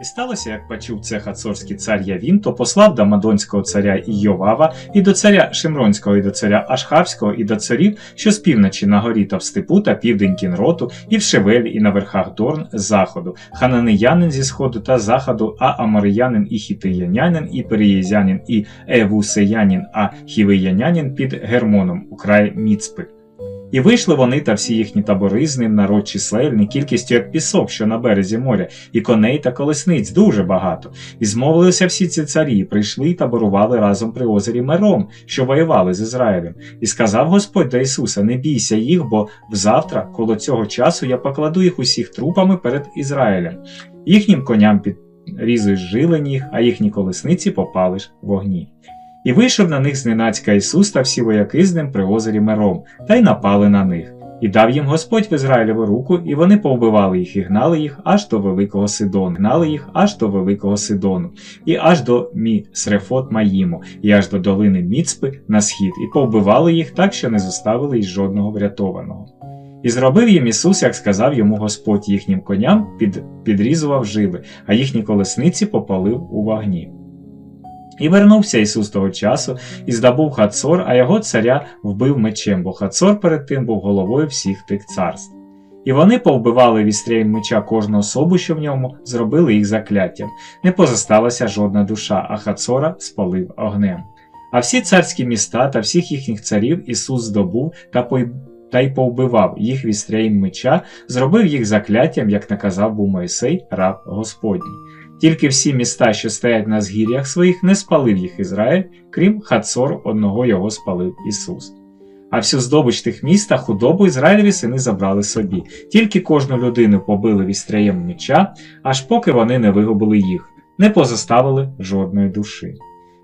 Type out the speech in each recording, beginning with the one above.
І сталося, як почув це хацорський цар Явін, то послав до Мадонського царя Іовава, і до царя Шимронського, і до царя Ашхавського, і до царів, що з півночі на горі та в степу, та південь Кінроту, і в Шевелі, і на верхах Дорн з заходу, хананеянин зі сходу та заходу, а амариянин і хітиянянин, і переїзянин, і евусеянин, а хівиянянин під Гермоном, у край Міцпи. І вийшли вони та всі їхні табори з ним народ чисельний, кількістю як пісок, що на березі моря, і коней та колесниць дуже багато. І змовилися всі ці царі, прийшли і таборували разом при озері Мером, що воювали з Ізраїлем. І сказав Господь до Ісуса: Не бійся їх, бо взавтра, коло цього часу, я покладу їх усіх трупами перед Ізраїлем. Їхнім коням підрізуєш жилень їх, а їхні колесниці попалиш в вогні. І вийшов на них зненацька Ісус та всі вояки з ним при озері Мером, та й напали на них. І дав їм Господь в Ізраїлеву руку, і вони повбивали їх і гнали їх аж до Великого Сидону, гнали їх аж до Великого Сидону, і аж до Мі Срефот Маїму, і аж до долини Міцпи на схід, і повбивали їх так, що не зоставили й жодного врятованого. І зробив їм Ісус, як сказав йому Господь їхнім коням, під, підрізував жили, а їхні колесниці попалив у вогні. І вернувся Ісус того часу і здобув Хацор, а його царя вбив мечем, бо Хацор перед тим був головою всіх тих царств. І вони повбивали вістряєм меча кожну особу, що в ньому, зробили їх закляттям. Не позосталася жодна душа, а Хацора спалив огнем. А всі царські міста та всіх їхніх царів Ісус здобув та пой... та й повбивав їх вістряєм меча, зробив їх закляттям, як наказав був Мойсей, раб Господній. Тільки всі міста, що стоять на згір'ях своїх, не спалив їх Ізраїль, крім Хацор, одного його спалив Ісус. А всю здобич тих міст та худобу Ізраїлеві сини забрали собі, тільки кожну людину побили вістряєм меча, аж поки вони не вигубили їх, не позоставили жодної душі.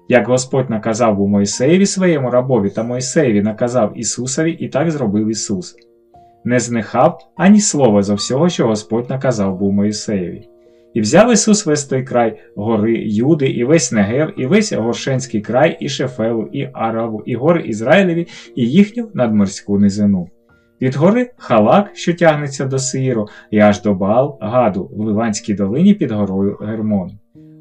Як Господь наказав був Мойсеєві своєму рабові та Мойсеєві наказав Ісусові, і так зробив Ісус. Не знехав ані слова зо всього, що Господь наказав був Моїсеєві. І взяв Ісус весь той край гори Юди, і весь Негев, і весь Гошенський край, і Шефелу, і Араву, і гори Ізраїлеві, і їхню надморську низину. Від гори Халак, що тягнеться до Сиїру, і аж до Баал Гаду в Ливанській долині під горою Гермон.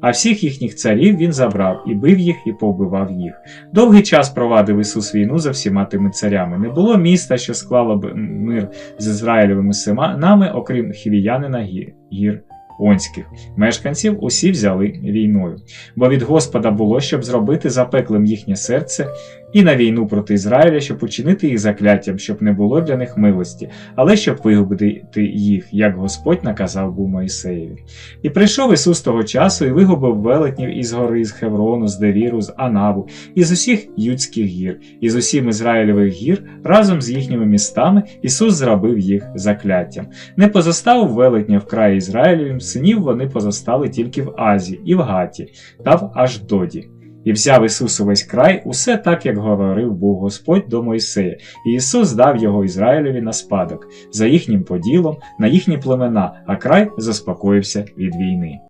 А всіх їхніх царів він забрав і бив їх, і повбивав їх. Довгий час провадив Ісус війну за всіма тими царями. Не було міста, що склало б мир з Ізраїлевими синами, окрім хівіянина гір онських. Мешканців усі взяли війною. Бо від Господа було, щоб зробити запеклим їхнє серце і на війну проти Ізраїля, щоб учинити їх закляттям, щоб не було для них милості, але щоб вигубити їх, як Господь наказав був Моїсеєві. І прийшов Ісус того часу і вигубив велетнів із гори, з Хеврону, з Девіру, з Анаву, із усіх юдських гір, із усім Ізраїлевих гір, разом з їхніми містами Ісус зробив їх закляттям. Не позоставив велетня в краї Ізраїлевім, синів вони позостали тільки в Азі, і в Гаті, та в Аждоді. І взяв Ісус увесь край, усе так, як говорив був Господь до Мойсея, і Ісус дав його Ізраїлеві на спадок, за їхнім поділом, на їхні племена, а край заспокоївся від війни.